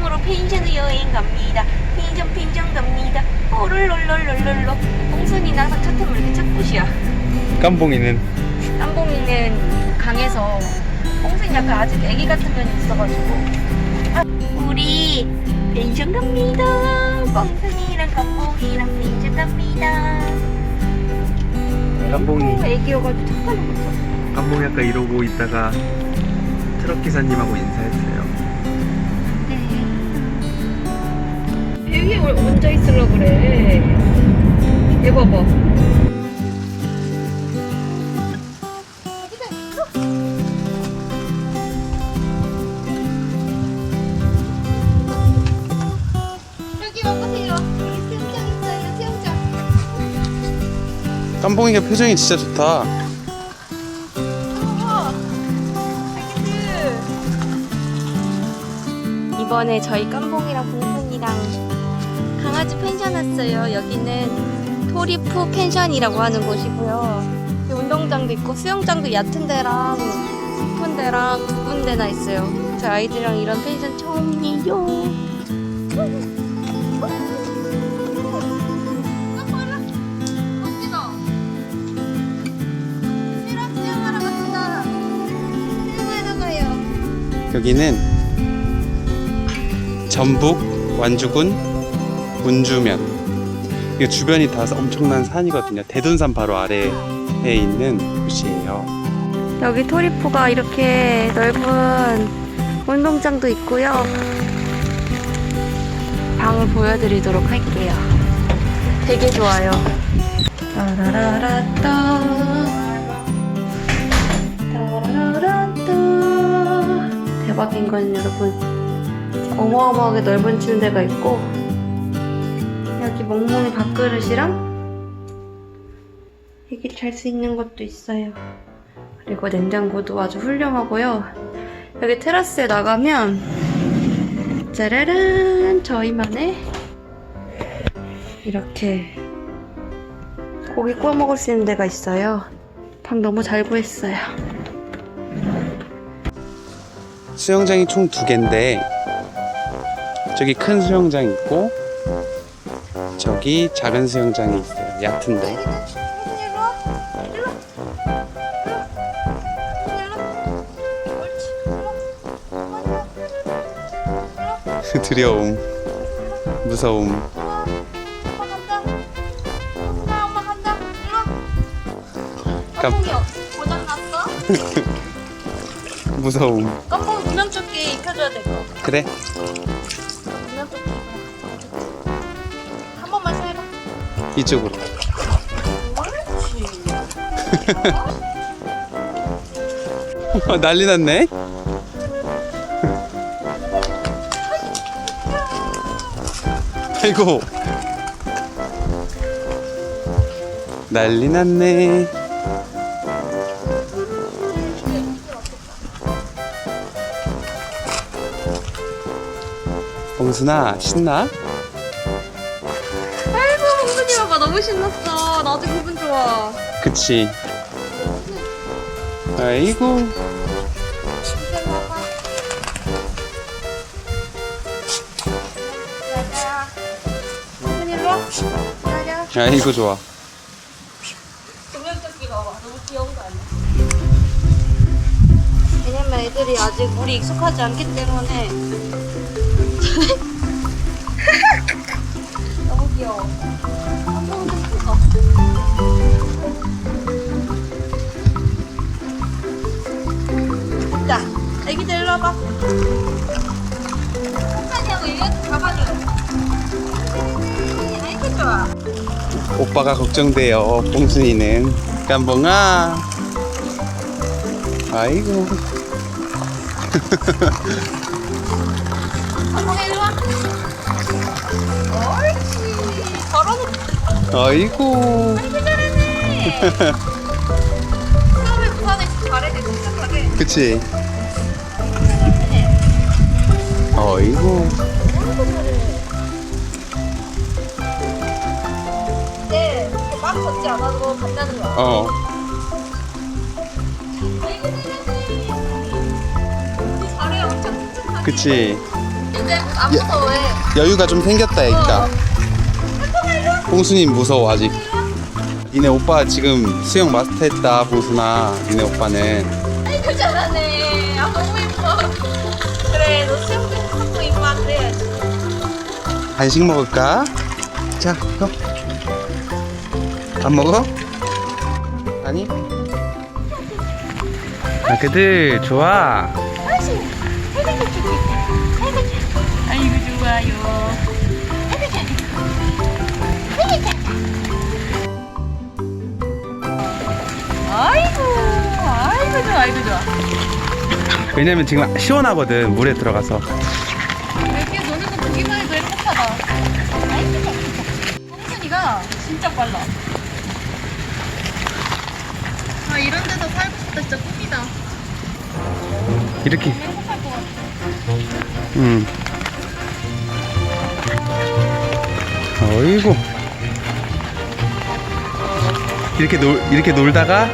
깜봉으로 펜션을 여행 갑니다. 펜션 펜션 갑니다. 오롤롤롤롤롤로. 뽕순이는 항상 차 타면 이렇게 착붙이야. 깜봉이는 깜봉이는 강해서 뽕순이 약간 아직 애기 같은 면이 있어가지고. 아, 우리 펜션 갑니다. 뽕순이랑 깜봉이랑 펜션 갑니다. 깜봉이. 애기여가지고 착하는 거죠. 깜봉이 아까 이러고 있다가 트럭 기사님하고 인사했어요. 배 위에 왜 혼자 있으려 그래? 얘 봐봐. 여기 와보세요. 여기 수영장 있어요. 수영장. 깜봉이가 표정이 진짜 좋다. 우와. 아기들. 이번에 저희 깜봉이랑 봉순이랑 강아지 펜션 왔어요. 여기는 토리프 펜션이라고 하는 곳이고요. 운동장도 있고 수영장도 얕은 데랑 깊은 데랑 두 군데나 있어요. 저희 아이들이랑 이런 펜션 처음이에요. 여기는 전북 완주군 문주면. 이 주변이 다 엄청난 산이거든요. 대둔산 바로 아래에 있는 곳이에요. 여기 토리프가 이렇게 넓은 운동장도 있고요. 방을 보여드리도록 할게요. 되게 좋아요. 따라라라따. 대박인 건 여러분 어마어마하게 넓은 침대가 있고 여기 멍멍이 밥그릇이랑 이게 잘수 있는 것도 있어요. 그리고 냉장고도 아주 훌륭하고요. 여기 테라스에 나가면 짜라란 저희만의 이렇게 고기 구워 먹을 수 있는 데가 있어요. 방 너무 잘 구했어요. 수영장이 총 두 개인데 저기 큰 수영장 있고 저기 작은 수영장이 있어요. 얕은데. 두려움, 무서움. 깜-? 무서움. 깜빡 구명조끼 입혀줘야 될 거. 그래? 이쪽으로. 난리 났네. 아이고. 난리 났네. 봉순아 신나? 너무 신났어. 나도 기분 좋아. 그치. 아이고. 일로 와. 자자. 아이고 좋아. 구명조끼 봐봐. 너무 귀여운 거 아니야? 왜냐면 애들이 아직 물이 익숙하지 않기 때문에 애기들 일로 와봐. 얘한테 잡아줘. 아이고 좋아. 오빠가 걱정돼요. 봉순이는 깜봉아. 아이고. 한번 일로 와. 옳지. 걸어놓고 아이고. 잘하네. 처음에 부산에 잘해 진짜 잘해. 그치. 아이고. 네, 막 걷지 않아도 간다는 거야. 어. 엄청. 그치. 이제 안 무서워해. 여유가 좀 생겼다 애기가 홍수님 무서워 아직 니네 오빠 지금 수영 마스터했다 보수나 니네 오빠는 아이고 잘하네. 아 너무 예뻐. 그래 너 수영 그래야지. 간식 먹을까? 자 이거 안 먹어? 아니? 아 그들 좋아 아이고 좋아요. 아이고, 아이고 좋아, 아이고 좋아. 왜냐면 지금 시원하거든 물에 들어가서 진짜 빨라. 아 이런 데서 살고 싶다 진짜 꿈이다. 이렇게 행복할 것 같아. 음. 어이구. 이렇게 놀 이렇게 놀다가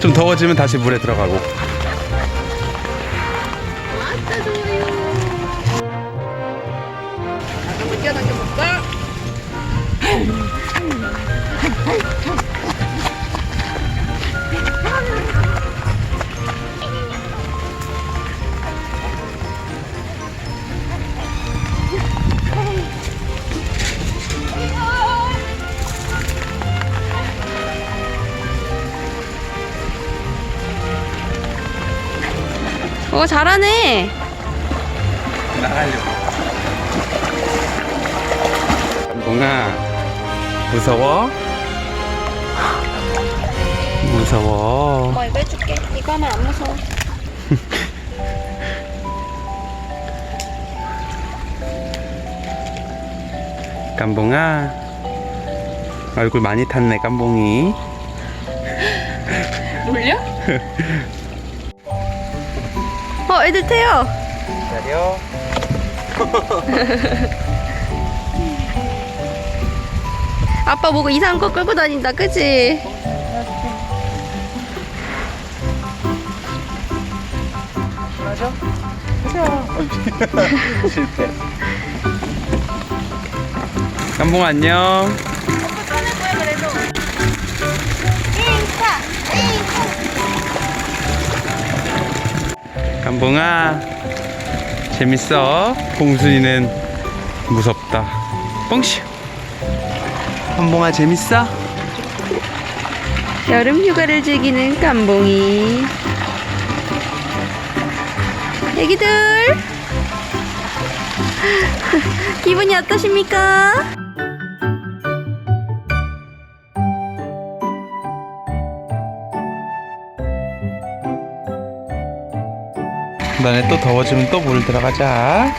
좀 더워지면 다시 물에 들어가고. 어 잘하네. 나가려고. 뭔가 무서워? 무서워. 엄마 이거 해줄게. 이거 하면 안 무서워. 깜봉아. 얼굴 많이 탔네 깜봉이. 놀려? 어 애들 태요. 기다려. 아빠 뭐가 이상한 거 끌고 다닌다, 그치? 실패. 깜봉 안녕. 깜봉아 재밌어. 봉순이는 무섭다. 뻥슈. 깜봉아 재밌어? 여름 휴가를 즐기는 깜봉이. 애기들! 기분이 어떠십니까? 너네 또 더워지면 또 물 들어가자.